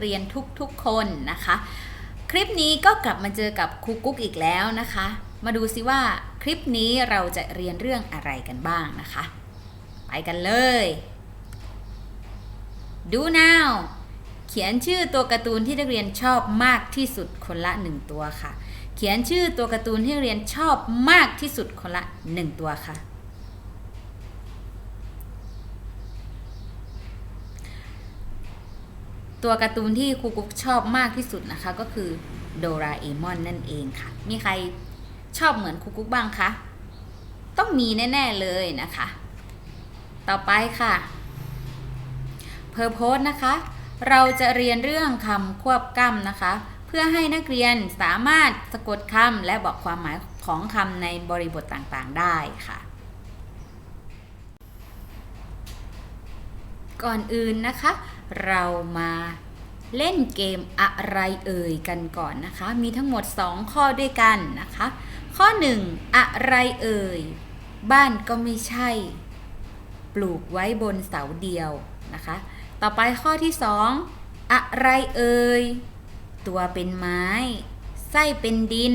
เรียนทุกๆคนนะคะ คลิปนี้ก็กลับมาเจอกับครูกุ๊กอีกแล้วนะคะ มาดูซิว่าคลิปนี้เราจะเรียนเรื่องอะไรกันบ้างนะคะ ไปกันเลย ดู now เขียนชื่อตัวการ์ตูนที่นักเรียนชอบมากที่สุดคนละหนึ่งตัวค่ะ เขียนชื่อตัวการ์ตูนที่เรียนชอบมากที่สุดคนละหนึ่งตัวค่ะ ตัวการ์ตูนที่ครูกุ๊กชอบมากที่สุดนะคะ ก็คือโดราเอมอนนั่นเองค่ะ มีใครชอบเหมือนครูกุ๊กบ้างคะ ต้องมีแน่ๆเลยนะคะ ต่อไปค่ะเพอร์โพสนะคะ เราจะเรียนเรื่องคำควบกล้ำนะคะ เพื่อให้นักเรียนสามารถสะกดคำและบอกความหมายของคำในบริบทต่างๆ ได้ค่ะ ก่อนอื่นนะคะ เรามาเล่นเกมอะไรเอ่ยกันก่อนนะคะ มีทั้งหมด 2 ข้อด้วยกันนะคะ ข้อ 1 อะไรเอ่ย บ้านก็ไม่ใช่ ปลูกไว้บนเสาเดียวนะคะ ต่อไปข้อที่ 2 อะไรเอ่ย ตัวเป็นไม้ ไส้เป็นดิน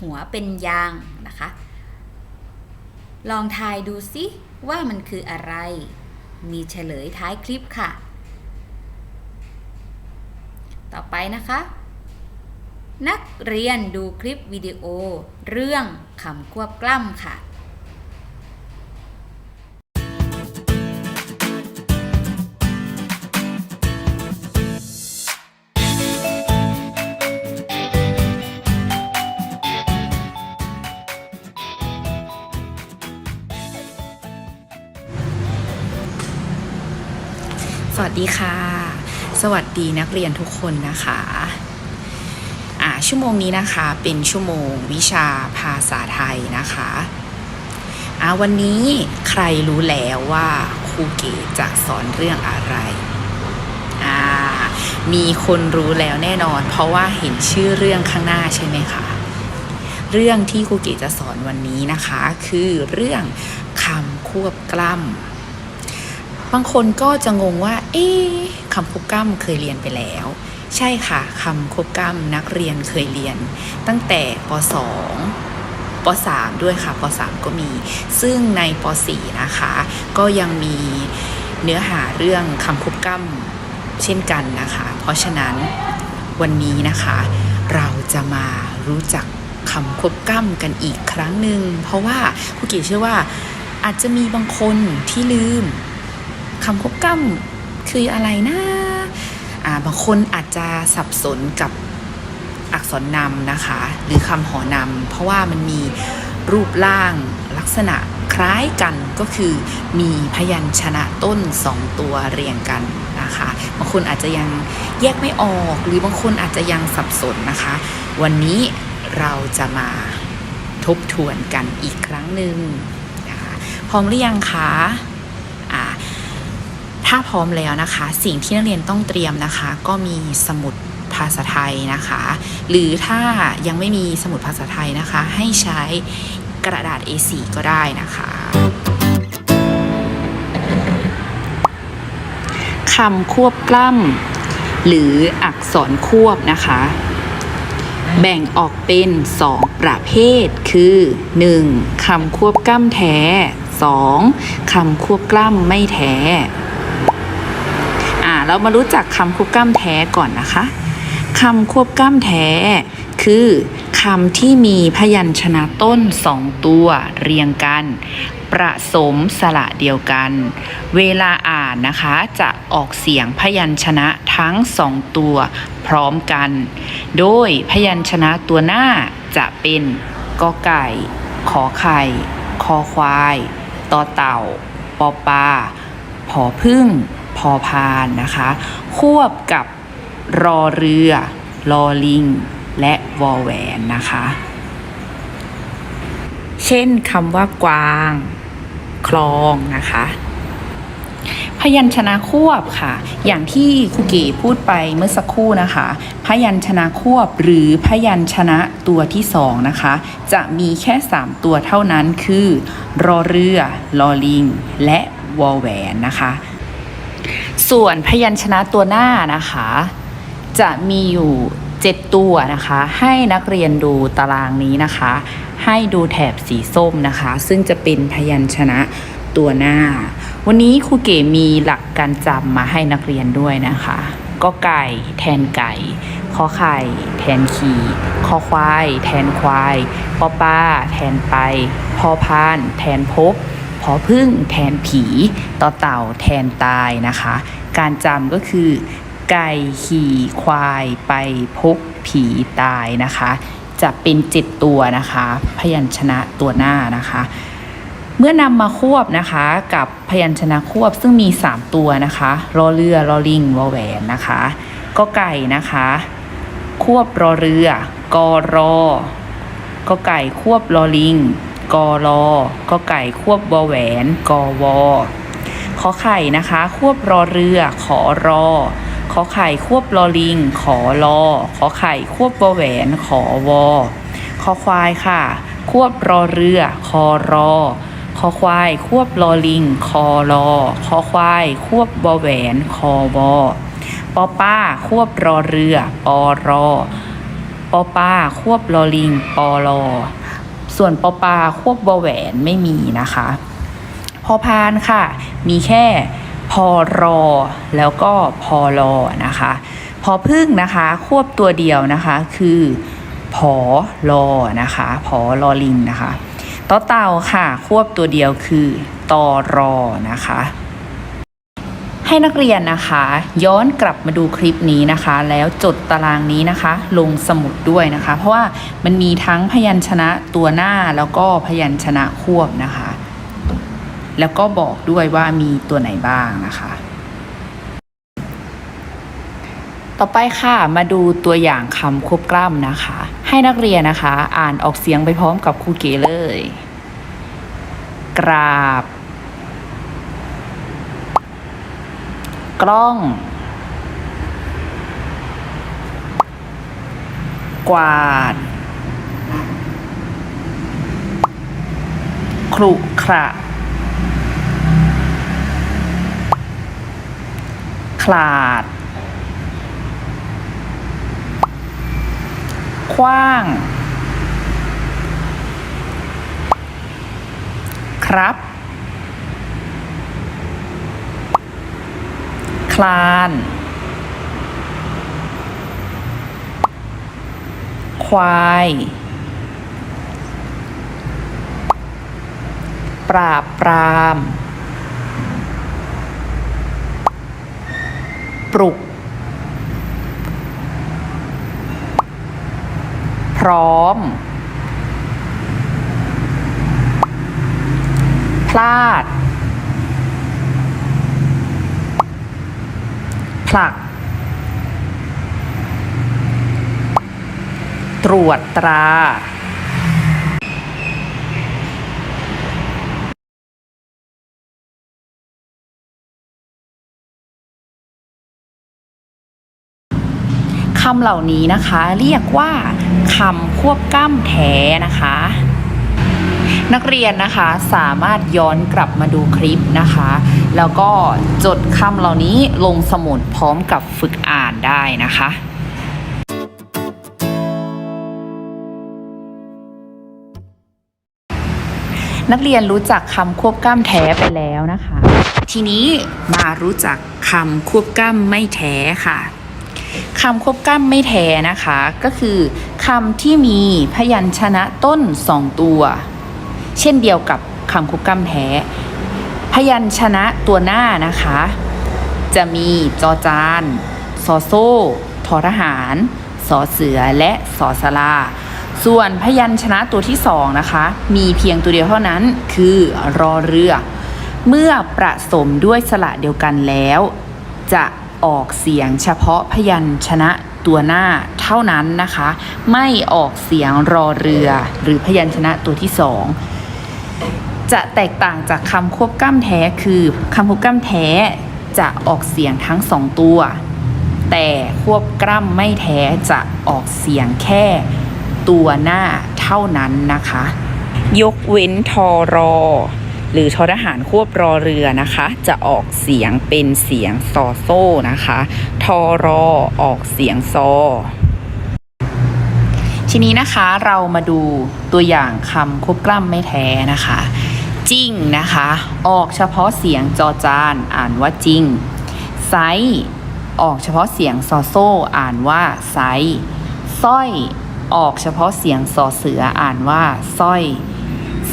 หัวเป็นยางนะคะ ลองทายดูสิว่ามันคืออะไร มีเฉลยท้ายคลิปค่ะ ต่อไปนะคะ นักเรียนดูคลิปวิดีโอเรื่องคำควบกล้ำค่ะ ดีค่ะ สวัสดีนักเรียนทุกคนนะคะอ่าชั่วโมงนี้นะคะเป็นชั่วโมงวิชาภาษาไทยนะคะอ่าวันนี้ใครรู้แล้วว่าครูเก๋จะสอนเรื่องอะไรอ่ามีคนรู้แล้วแน่นอน เพราะว่าเห็นชื่อเรื่องข้างหน้าใช่ไหมคะเรื่องที่ครูเก๋จะสอนวันนี้นะคะ คือเรื่องคำควบกล้ำ บางคนก็จะงงว่า เอ๊ะคำควบกล้ำเคยเรียนไปแล้ว ใช่ค่ะคำควบกล้ำนักเรียนเคยเรียน ตั้งแต่ป .2 ป .3 ด้วยค่ะป .3 ก็มี ซึ่งในป .4 นะคะ ก็ยังมีเนื้อหาเรื่องคำควบกล้ำเช่นกันนะคะ เพราะฉะนั้นวันนี้นะคะ เราจะมารู้จักคำควบกล้ำกันอีกครั้งหนึ่ง เพราะว่าผู้เกีเชื่อว่าอาจจะมีบางคนที่ลืม คำควบกล้ำคืออะไรนะอ่าบางคนอาจจะสับสนกับอักษรนำนะคะ หรือคำหอนำเพราะว่ามันมีรูปร่างลักษณะคล้ายกันก็คือมีพยัญชนะต้นสองตัวเรียงกันนะคะบางคนอาจจะยังแยกไม่ออก หรือบางคนอาจจะยังสับสนนะคะ วันนี้เราจะมาทบทวนกันอีกครั้งหนึ่งนะคะพร้อมหรือยังคะ ถ้าพร้อมแล้วนะคะ สิ่งที่นักเรียนต้องเตรียมนะคะ ก็มีสมุดภาษาไทยนะคะ หรือถ้ายังไม่มีสมุดภาษาไทยนะคะ ให้ใช้กระดาษ A4 ก็ได้นะคะคำควบกล้ำหรืออักษรควบนะคะ แบ่งออกเป็น 2 ประเภทคือ 1. คำควบกล้ำแท้ 2. คำควบกล้ำไม่แท้ เรามารู้จักคำควบกล้ำแท้ก่อนนะคะคำควบกล้ำแท้ คือคำที่มีพยัญชนะต้นสองตัวเรียงกัน ประสมสระเดียวกัน เวลาอ่านนะคะจะออกเสียงพยัญชนะทั้งสองตัวพร้อมกัน โดยพยัญชนะตัวหน้าจะเป็นกอไก่ ขอไข่ คอควายต่อเต่า ปอปลาผอพึ่ง พอพานนะคะ ควบกับรอเรือลอลิง และวอแหวนนะคะ เช่นคำว่ากวาง คลองนะคะพยัญชนะควบค่ะ อย่างที่ครูเก๋พูดไปเมื่อสักครู่นะคะ พยัญชนะควบหรือพยัญชนะตัวที่สองนะคะ จะมีแค่ 3 ตัวเท่านั้นคือ รอเรือลอลิง และวอแหวนนะคะ ส่วนพยัญชนะตัวหน้านะคะ จะมีอยู่ 7 ตัวนะคะ ให้นักเรียนดูตารางนี้นะคะ ให้ดูแถบสีส้มนะคะ ซึ่งจะเป็นพยัญชนะตัวหน้า วันนี้ครูเก๋มีหลักการจำมาให้นักเรียนด้วยนะคะก็ไก่แทนไก่ขอไข่ แทนขีคอควาย แทนควายปอป้า แทนไป พอพาน แทนพบ พอพึ่งแทนผี ต่อเต่าแทนตายนะคะ การจำก็คือ ไก่ขี่ควายไปพบผีตายนะคะ จะเป็นเจ็ดตัวนะคะ พยัญชนะตัวหน้านะคะ เมื่อนำมาควบนะคะกับพยัญชนะควบซึ่งมี 3 ตัวนะคะรอเรือรอลิงวอแหวนนะคะก็ไก่นะคะ ควบรอเรือกอรอก็ไก่ควบรอลิง กอรอก็ไก่ควบวอแหวนกอวอขอไข่นะคะ ควบรอเรือ ขอรอ ขอไข่ควบรอลิง ขอรอ ขอไข่ควบวอแหวน ขอวอขอควายค่ะ ควบรอเรือ คอรอคอควาย ควบลอลิง คอรอคอควาย ควบบอแหวน คอวอปอป้า ควบรอเรือ ปอรอปอป้า ควบลอลิง ปอรอ ส่วนปอปาควบบอแหวนไม่มีนะคะ พอพานค่ะ มีแค่พอรอแล้วก็พอรอนะคะ พอพึ่งนะคะควบตัวเดียวนะคะคือพอรอนะคะพอรอลิงนะคะต่อเต่าค่ะ ควบตัวเดียวคือตอรอนะคะ ให้นักเรียนนะคะ ย้อนกลับมาดูคลิปนี้นะคะ แล้วจดตารางนี้นะคะ ลงสมุดด้วยนะคะ เพราะว่ามันมีทั้งพยัญชนะตัวหน้าแล้วก็พยัญชนะควบนะคะ แล้วก็บอกด้วยว่ามีตัวไหนบ้างนะคะ ต่อไปค่ะมาดูตัวอย่างคำควบกล้ำนะคะ ให้นักเรียนนะคะ อ่านออกเสียงไปพร้อมกับครูเก๋เลย กราบ กล้อง กวาดครุขระคลาด คว้าง ครับ คลาน ควาย ปราบปราม ปลุก พร้อม พลาด ลัก ตรวจตรา คำเหล่านี้นะคะ เรียกว่าคำควบกล้ำแท้นะคะ นักเรียนนะคะสามารถย้อนกลับมาดูคลิปนะคะ แล้วก็จดคำเหล่านี้ลงสมุดพร้อมกับฝึกอ่านได้นะคะนักเรียนรู้จักคำควบกล้ำแท้ไปแล้วนะคะ ทีนี้มารู้จักคำควบกล้ำไม่แท้ค่ะคำควบกล้ำไม่แท้นะคะ ก็คือคำที่มีพยัญชนะต้นสองตัว เช่นเดียวกับคำควบกำแท้ พยัญชนะตัวหน้านะคะ จะมีจอจานซอโซ่ทอทหารสอเสือและสอสลา ส่วนพยัญชนะตัวที่สองนะคะ มีเพียงตัวเดียวเท่านั้นคือรอเรือ เมื่อประสมด้วยสระเดียวกันแล้ว จะออกเสียงเฉพาะพยัญชนะตัวหน้าเท่านั้นนะคะ ไม่ออกเสียงรอเรือ หรือพยัญชนะตัวที่สอง จะแตกต่างจากคำควบกล้ำแท้คือคำควบกล้ำแท้จะออกเสียงทั้งสองตัว แต่ควบกล้ำไม่แท้จะออกเสียงแค่ตัวหน้าเท่านั้นนะคะ ยกเว้นทอรอ หรือทอทหารควบรอเรือนะคะ จะออกเสียงเป็นเสียงซอโซ่นะคะทอรอออกเสียงซอทีนี้นะคะเรามาดูตัวอย่างคำควบกล้ำไม่แท้นะคะ จริงนะคะ ออกเฉพาะเสียงจอจานอ่านว่าจริง ไซออกเฉพาะเสียงซอโซ่อ่านว่าไซส์สร้อยออกเฉพาะเสียงสอเสืออ่านว่าสร้อย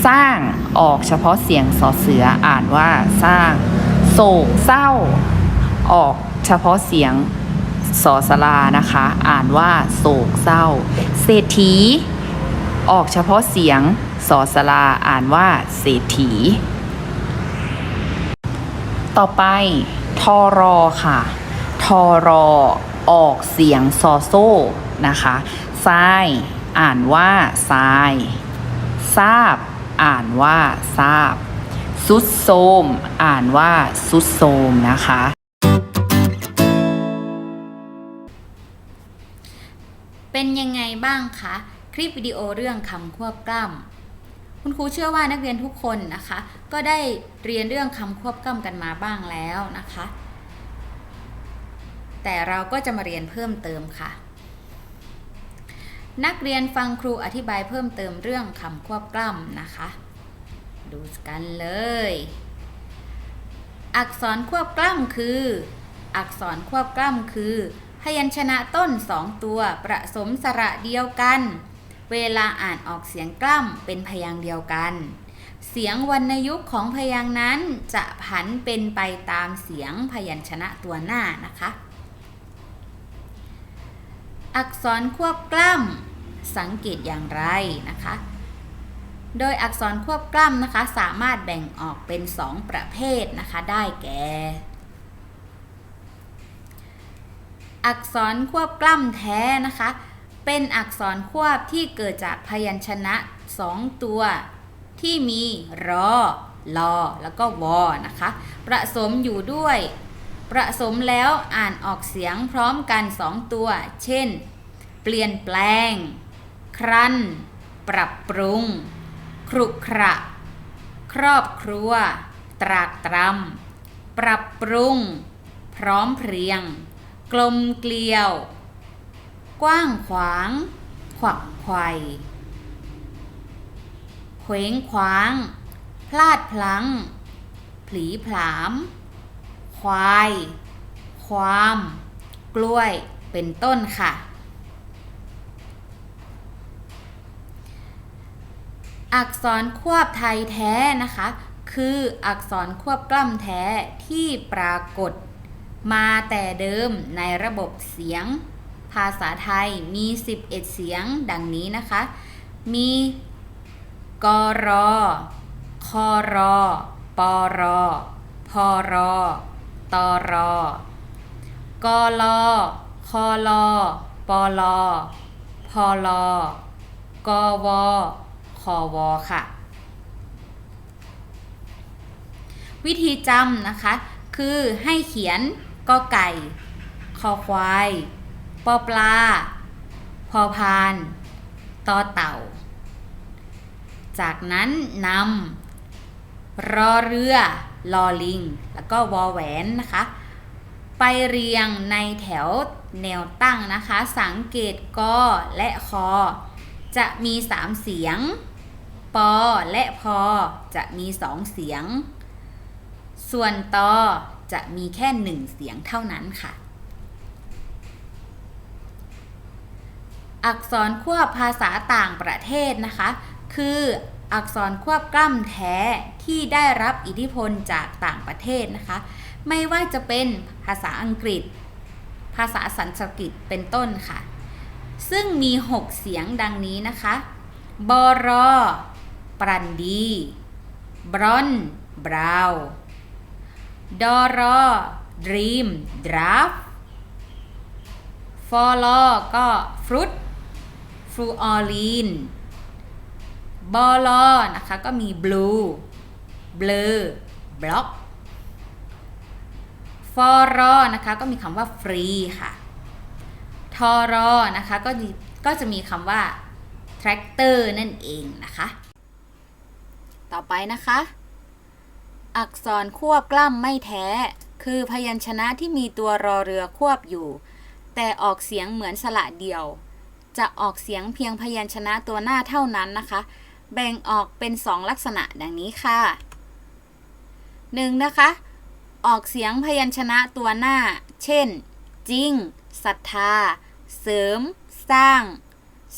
สร้างออกเฉพาะเสียงสอเสืออ่านว่าสร้าง โศกเศร้า ออกเฉพาะเสียงสอสลานะคะ อ่านว่าโศกเศร้า เศรษฐี ออกเฉพาะเสียง สอสลาอ่านว่าเศรษฐี ต่อไปทอรอค่ะ ทอรอออกเสียงซอโซ่นะคะทรายอ่านว่าทราย ทราบ อ่านว่าทราบ สุดโทมอ่านว่าสุดโทมนะคะ เป็นยังไงบ้างคะ คลิปวิดีโอเรื่องคำควบกล้ำ คุณครูเชื่อว่านักเรียนทุกคนนะคะ ก็ได้เรียนเรื่องคำควบกล้ำกันมาบ้างแล้วนะคะ แต่เราก็จะมาเรียนเพิ่มเติมค่ะ นักเรียนฟังครูอธิบายเพิ่มเติมเรื่องคำควบกล้ำนะคะ ดูกันเลย อักษรควบกล้ำคือ อักษรควบกล้ำคือ พยัญชนะต้นสองตัวประสมสระเดียวกัน เวลาอ่านออกเสียงกล้ำเป็นพยางค์เดียวกัน เสียงวรรณยุกต์ของพยางค์นั้นจะผันเป็นไปตามเสียงพยัญชนะตัวหน้านะคะ อักษรควบกล้ำสังเกตอย่างไรนะคะ โดยอักษรควบกล้ำนะคะ สามารถแบ่งออกเป็น 2 ประเภทนะคะ ได้แก่อักษรควบกล้ำแท้นะคะ เป็นอักษรควบที่เกิดจากพยัญชนะ2ตัว ที่มีรอลอแล้วก็วอนะคะ ประสมอยู่ด้วย ประสมแล้วอ่านออกเสียงพร้อมกัน2ตัว เช่น เปลี่ยนแปลง ครั้น ปรับปรุง ครุขระ ครอบครัว ตรากตรำปรับปรุง พร้อมเพรียง กลมเกลียว กว้างขวาง ขวักไขว่เขวงขวาง พลาดพลั้ง ผลีผลาม ควาย ความ กล้วย เป็นต้นค่ะ อักษรควบไทยแท้นะคะ คืออักษรควบกล้ำแท้ที่ปรากฏมาแต่เดิมในระบบเสียง ภาษาไทยมี 11 เสียงดังนี้นะคะ มีกรอคอรอปอรอพอรอตอรอกลอคอลอปอลอพอลอกวคอวอค่ะ วิธีจำนะคะ คือให้เขียนกอไก่ คอควาย ปอปลา พอพานตอเต่า จากนั้นนำรอเรือลอลิง แล้วก็วอแหวนนะคะ ไปเรียงในแถวแนวตั้งนะคะ สังเกตกอและคอ จะมี3เสียง ปอและพอจะมี2เสียง ส่วนตอจะมีแค่หนึ่งเสียงเท่านั้นค่ะ อักษรควบภาษาต่างประเทศนะคะ คืออักษรควบกล้ำแท้ที่ได้รับอิทธิพลจากต่างประเทศนะคะ ไม่ว่าจะเป็นภาษาอังกฤษ ภาษาสันสกฤตเป็นต้นค่ะ ซึ่งมี 6 เสียงดังนี้นะคะบรอ ปรันดี บรอน บราวดอรอดรีม ดราฟฟอลอก็ฟรุต ฟลูออลีนบอลอนะคะก็มีบลูเบลอบล็อกฟอรอนะคะก็มีคำว่าฟรีค่ะทอรอนะคะก็ก็จะมีคำว่า tractor นั่นเองนะคะ ต่อไปนะคะ อักษรควบกล้ำไม่แท้ คือพยัญชนะที่มีตัวรอเรือควบอยู่ แต่ออกเสียงเหมือนสระเดียว จะออกเสียงเพียงพยัญชนะตัวหน้าเท่านั้นนะคะ แบ่งออกเป็นสองลักษณะดังนี้ค่ะ 1. นะคะ ออกเสียงพยัญชนะตัวหน้า เช่น จริงศรัทธา เสริม สร้าง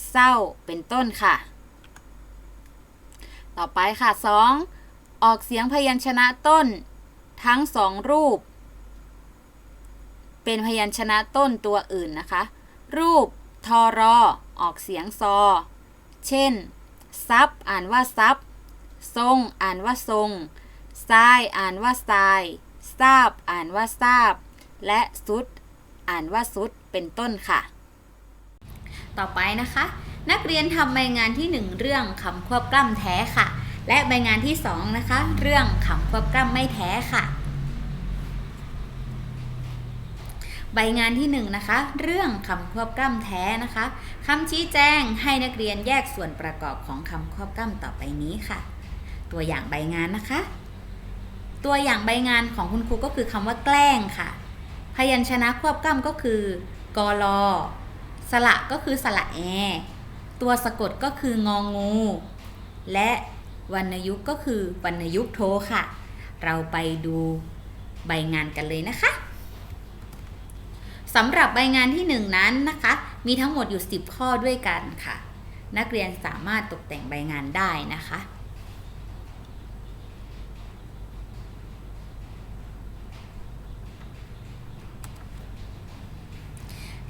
เศร้า เป็นต้นค่ะ ต่อไปค่ะ 2. ออกเสียงพยัญชนะต้น ทั้งสองรูป เป็นพยัญชนะต้นตัวอื่นนะคะ รูป ทอรอ ออกเสียงซอ เช่น ซับ อ่านว่าซับ ทรง อ่านว่าทรงทราย อ่านว่าทรายทราบ อ่านว่าทราบ และสุด อ่านว่าสุด เป็นต้นค่ะ ต่อไปนะคะ นักเรียนทำใบงานที่ 1 เรื่องคำควบกล้ำแท้ค่ะ และใบงานที่ 2 นะคะ เรื่องคำควบกล้ำไม่แท้ค่ะ ใบงานที่1นะคะ เรื่องคำควบกล้ำแท้นะคะคำชี้แจงให้นักเรียนแยกส่วนประกอบของคำควบกล้ำต่อไปนี้ค่ะ ตัวอย่างใบงานนะคะ ตัวอย่างใบงานของคุณครูก็คือคำว่าแกล้งค่ะ พยัญชนะควบกล้ำก็คือกอลอสระก็คือสระแอ ตัวสะกดก็คืององู และวรรณยุกต์ก็คือวรรณยุกต์โทค่ะ เราไปดูใบงานกันเลยนะคะ สำหรับใบงานที่ 1 นั้นนะคะ มีทั้งหมดอยู่ 10 ข้อด้วยกันค่ะ นักเรียนสามารถตกแต่งใบงานได้นะคะ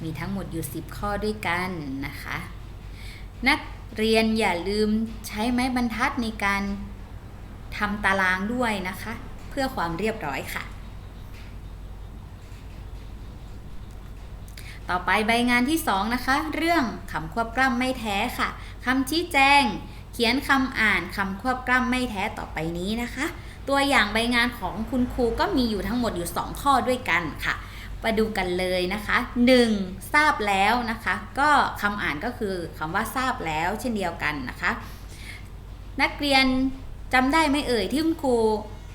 มีทั้งหมดอยู่ 10 ข้อด้วยกันนะคะ นักเรียนอย่าลืมใช้ไม้บรรทัดในการทำตารางด้วยนะคะ เพื่อความเรียบร้อยค่ะ ต่อไปใบงานที่ 2 นะคะ เรื่องคำควบกล้ำไม่แท้ค่ะคำชี้แจง เขียนคำอ่านคำควบกล้ำไม่แท้ต่อไปนี้นะคะ ตัวอย่างใบงานของคุณครูก็มีอยู่ทั้งหมดอยู่ 2 ข้อด้วยกันค่ะมาดูกันเลยนะคะ 1. ทราบแล้วนะคะ ก็คำอ่านก็คือคำว่าทราบแล้วเช่นเดียวกันนะคะ นักเรียนจำได้ไหมเอ่ยที่คุณครู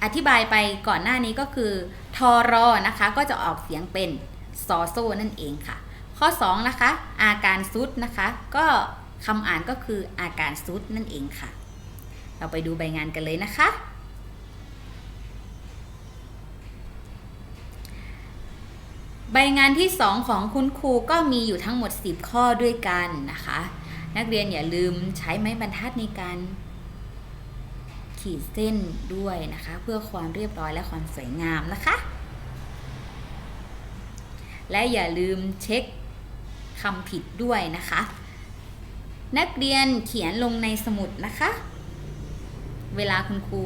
อธิบายไปก่อนหน้านี้ก็คือทอรอนะคะ ก็จะออกเสียงเป็น ซอโซนั่นเองค่ะ ข้อ 2 นะคะ อาการซุดนะคะ ก็คำอ่านก็คืออาการซุดนั่นเองค่ะ เราไปดูใบงานกันเลยนะคะใบงานที่ 2 ของคุณครูก็มีอยู่ทั้งหมด 10 ข้อด้วยกันนะคะ นักเรียนอย่าลืมใช้ไม้บรรทัดในการ ขีดเส้นด้วยนะคะ เพื่อความเรียบร้อยและความสวยงามนะคะ และอย่าลืมเช็คคำผิดด้วยนะคะ นักเรียนเขียนลงในสมุดนะคะ เวลาคุณครู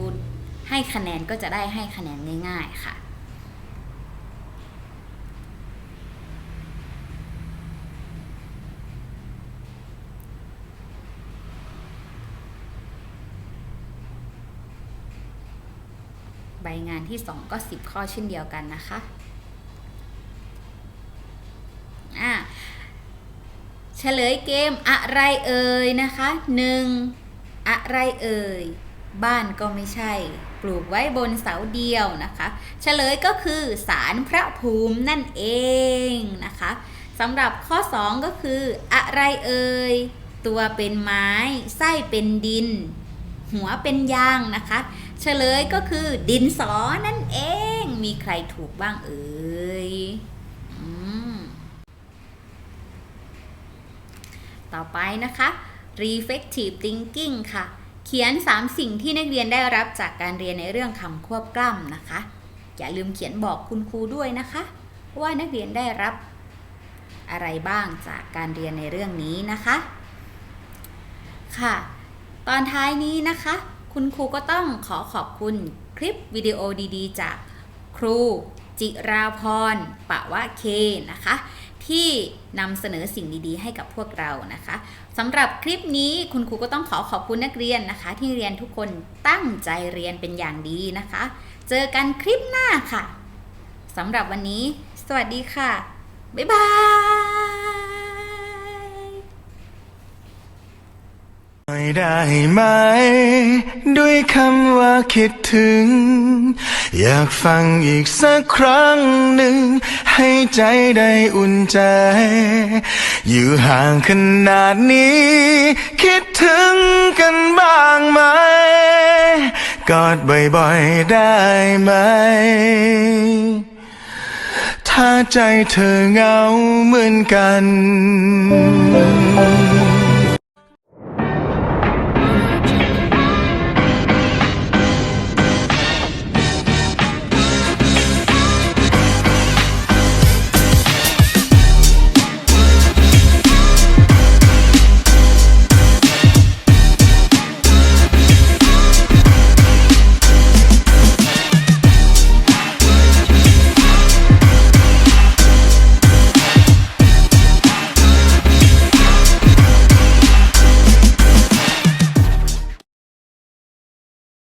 ให้คะแนนก็จะได้ให้คะแนนง่ายๆค่ะใบงานที่ 2 ก็ 10 ข้อเช่นเดียวกันนะคะ ฉลยเกมอะไรเอ่ยนะคะ 1. อะไรเอ่ย บ้านก็ไม่ใช่ ปลูกไว้บนเสาเดียวนะคะ เฉลยก็คือสารพระภูมินั่นเองนะคะสำหรับข้อ 2 ก็คือ อะไรเอ่ย ตัวเป็นไม้ ไส้เป็นดิน หัวเป็นยางนะคะ เฉลยก็คือดินสอนั่นเอง มีใครถูกบ้างเอ่ยอืม ต่อไปนะคะ reflective thinking ค่ะ เขียน 3 สิ่งที่นักเรียนได้รับจากการเรียนในเรื่องคำควบกล้ำนะคะ อย่าลืมเขียนบอกคุณครูด้วยนะคะ ว่านักเรียนได้รับอะไรบ้างจากการเรียนในเรื่องนี้นะคะ ค่ะ ตอนท้ายนี้นะคะ คุณครูก็ต้องขอขอบคุณคลิปวิดีโอดีๆ จากครูจิราพรปะวะเคนะคะ ที่นำเสนอสิ่งดีๆ ให้กับพวกเรานะคะสำหรับคลิปนี้คุณครูก็ต้องขอขอบคุณนักเรียนนะคะ ที่เรียนทุกคนตั้งใจเรียนเป็นอย่างดีนะคะ เจอกันคลิปหน้าค่ะสำหรับวันนี้ สวัสดีค่ะ บ๊ายบาย ไม่ได้ไหม ด้วยคำว่าคิดถึง อยากฟังอีกสักครั้งหนึ่ง ให้ใจได้อุ่นใจ อยู่ห่างขนาดนี้ คิดถึงกันบ้างไหม กอดบ่อยๆได้ไหม ถ้าใจเธอเหงาเหมือนกัน